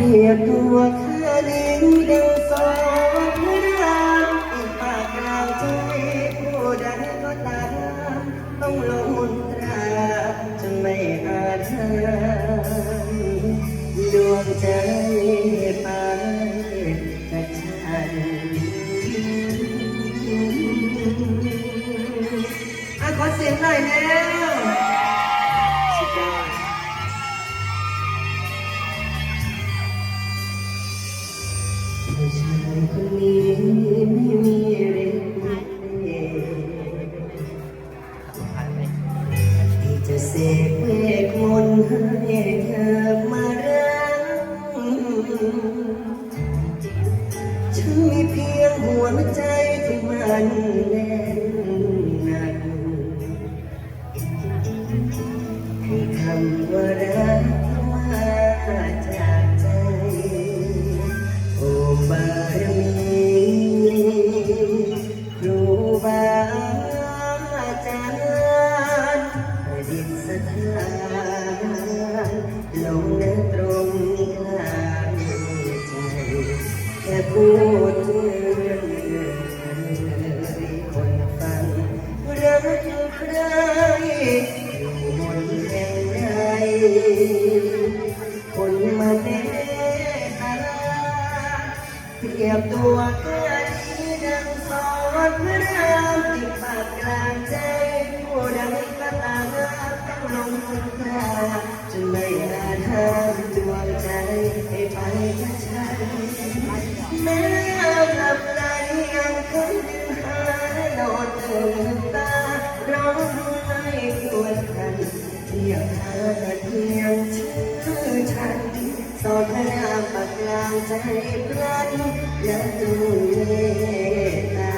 รียบตัวแค่นี้ดังสอง คนนี้ไม่มีเรื่องที่จะเสกเวทมนต์ให้เธอมารักฉันมีเพียงหัวใจที่มันแน่น แค่พูดถึงเรื่องคนฟังรักใครอยู่บนแห่งใดคนมาเมตตาเปรียบตัวแค่นี้ดังสอนพระรามติดปากกลางใจ ใจพลันและดูเมตตา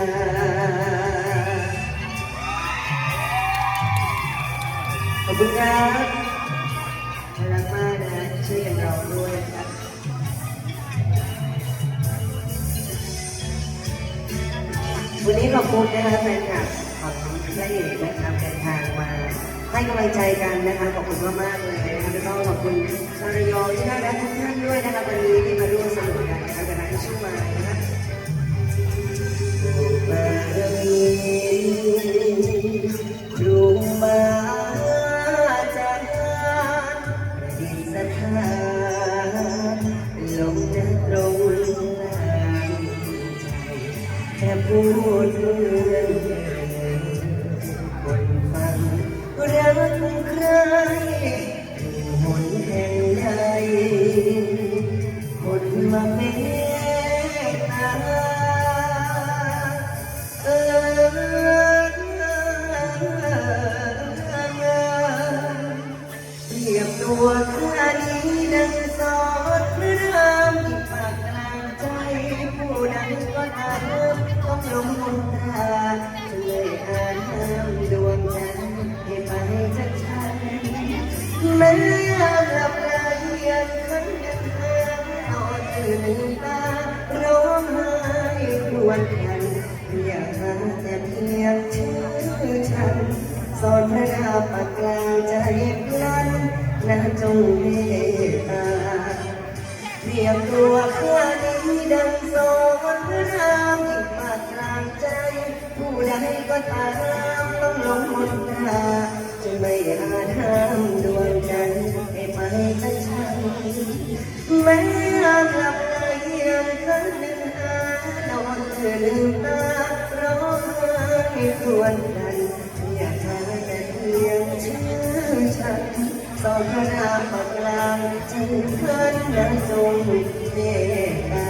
ขอบคุณครับรักมากนะช่วยกันร้องด้วย วันนี้ขอบคุณนะคะแฟนคลับของพระเอกนะครับเดินทางมาให้กำลังใจกันนะคะขอบคุณมากๆเลยนะคะแล้วก็ขอบคุณชาวระยองที่น่ารักทุกท่านด้วยนะคะวันนี้ที่มาร่วมสนุกกันนะคะกับร้านชื่อมานะคะ เรื่องคนฟังรักใครอยู่หนแห่งใดคนมาเมตตาเออเปรียบตัวแค่นี้ดังสอนพระรามที่ปากกลางใจผู้ใดก็ตาม ต้องลงมนตาจะเลยอ่านห้ามดวงใจให้ไปจากฉันแม้ยามหลับไหลยังคันยังหานอนตื่นตาร้องไห้ครวญกันอยากหาแต่เพียงชื่อฉันสอนพระดาปากกลางใจพลันนะจงเมตตาเรียบตัวข้านี้ดั ใดก็ตามต้องลงมนตราจะไม่อาจห้ามดวงใจให้ไปจากฉันแม้ยามหลับไหลยังคันนึงหานอนเธอลืมตาร้องไห้ครวญกันอยากหาแต่เพียงชื่อฉันสอนพระนามปากกลางใจเพื่อนและทรงเมตตา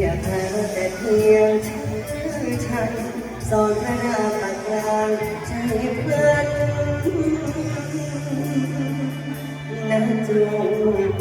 อยากหาแต่เพียงชื่อันสอนพระนามปากกลางใจเพื่อนนั่งจูง